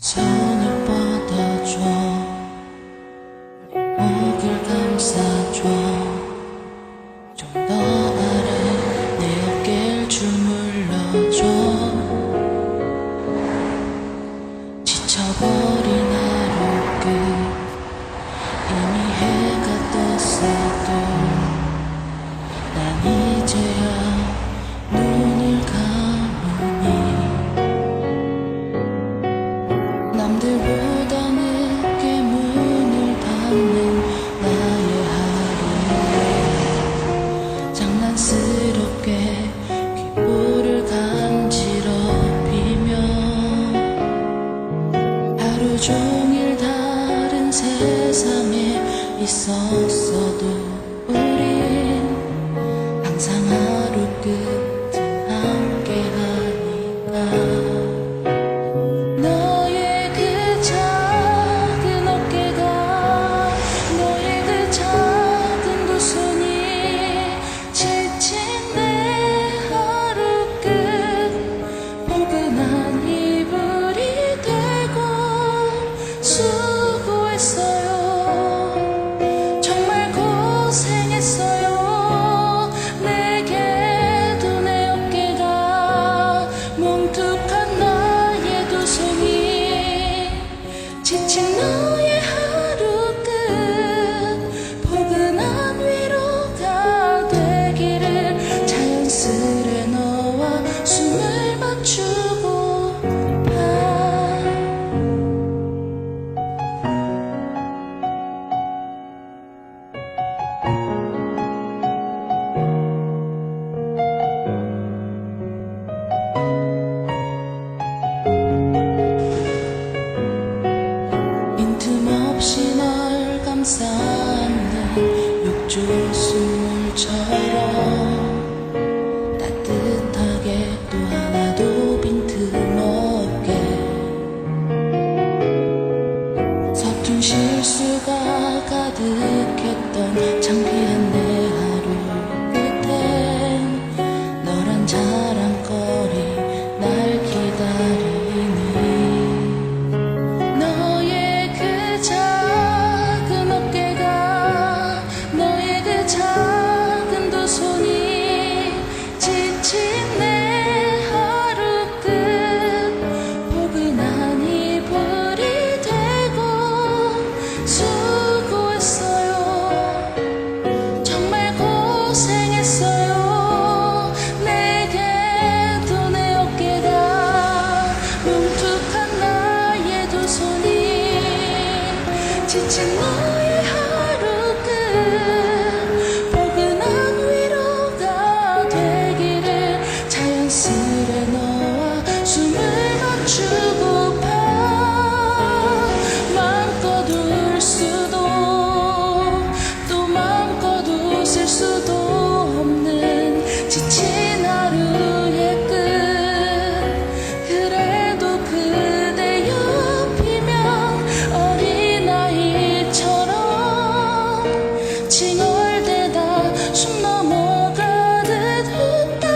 손을 뻗어줘. 목을 감싸줘. 좀 더 아래 내 어깨를 주물러줘. 지쳐버린 있었어도 우린 항상 하루 끝은 함께하니까. 너의 그 작은 어깨가 너의 그 작은 두 손이 지친 내 하루 끝 포근한 이불이 되고 물처럼 따뜻하게 또 하나도 빈틈없게. 서툰 실수가 가득했던 창피한 내 지친 하루의 끝. 그래도 그대 옆이면 어린아이처럼 칭얼대다 숨 넘어가듯 웃다.